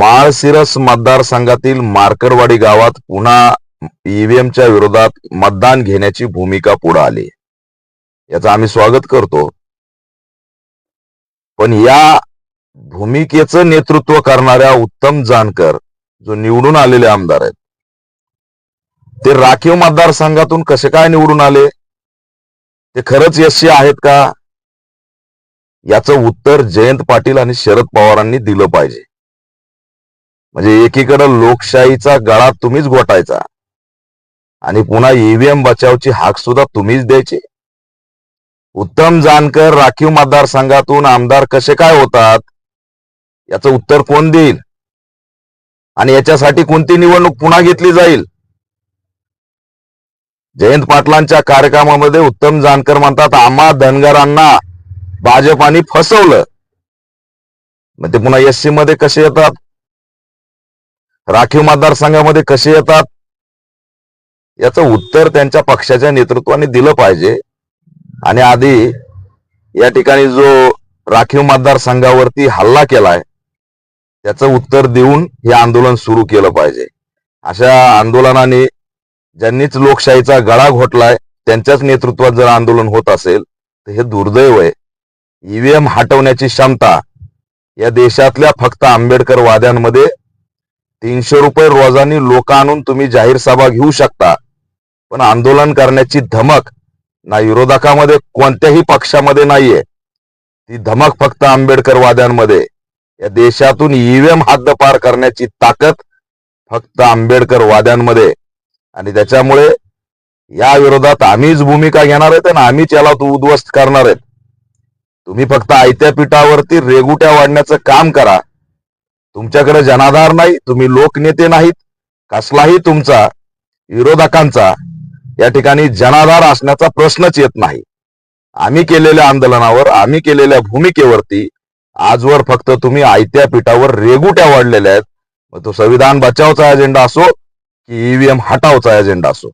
माळशिरस मतदारसंघातील मार्कडवाडी गावात पुन्हा ईव्हीएमच्या विरोधात मतदान घेण्याची भूमिका पुढे आली. याचं आम्ही स्वागत करतो. पण या भूमिकेचं नेतृत्व करणाऱ्या उत्तम जानकर जो निवडून आलेले आमदार आहेत ते राखीव मतदारसंघातून कसे काय निवडून आले? ते खरंच यशस्वी आहेत का? याचं उत्तर जयंत पाटील आणि शरद पवारांनी दिलं पाहिजे. म्हणजे एकीकडे लोकशाहीचा गळा तुम्हीच गोटायचा आणि पुन्हा ईव्हीएम बचावची हाक सुद्धा तुम्हीच द्यायची. उत्तम जानकर राखीव मतदारसंघातून आमदार कसे काय होतात? याचं उत्तर कोण देईल? आणि याच्यासाठी कोणती निवडणूक पुन्हा घेतली जाईल? जयंत पाटलांच्या कार्यक्रमामध्ये उत्तम जानकर म्हणतात आम्हा धनगरांना भाजपाने फसवलं. मग ते पुन्हा एससी मध्ये कसे येतात? राखीव मतदारसंघामध्ये कसे येतात? याचं उत्तर त्यांच्या पक्षाच्या नेतृत्वाने दिलं पाहिजे. आणि आधी या ठिकाणी जो राखीव मतदारसंघावरती हल्ला केलाय त्याचं उत्तर देऊन हे आंदोलन सुरू केलं पाहिजे. अशा आंदोलनाने ज्यांनीच लोकशाहीचा गळा घोटलाय त्यांच्याच नेतृत्वात जर आंदोलन होत असेल तर हे दुर्दैव आहे. ईव्हीएम हटवण्याची क्षमता या देशातल्या फक्त आंबेडकर वाद्यांमध्ये तीनशे रुपये रोजानी लोक आणून तुम्ही जाहीर सभा घेऊ शकता. पण आंदोलन करण्याची धमक ना विरोधकामध्ये कोणत्याही पक्षामध्ये नाहीये. ती धमक फक्त आंबेडकर वाद्यांमध्ये या देशातून ईव्हीएम हद्दपार करण्याची ताकद फक्त आंबेडकर वाद्यांमध्ये आणि त्याच्यामुळे या विरोधात आम्हीच भूमिका घेणार आहेत आणि आम्हीच याला तो उद्ध्वस्त करणार आहेत. तुम्ही फक्त आयत्या पीठावरती रेगुट्या वाढण्याचं काम करा. तुमच्याकडे जनाधार नाही तुम्ही लोकनेते नाहीत कसलाही तुमचा विरोधकांचा या ठिकाणी जनाधार असण्याचा प्रश्नच येत नाही. आम्ही केलेल्या आंदोलनावर आम्ही केलेल्या भूमिकेवरती आजवर फक्त तुम्ही आयत्या पीठावर रेगुट्या वाढलेल्या आहेत. मग तो संविधान बचावचा अजेंडा असो की ईव्हीएम हटावचा अजेंडा असो.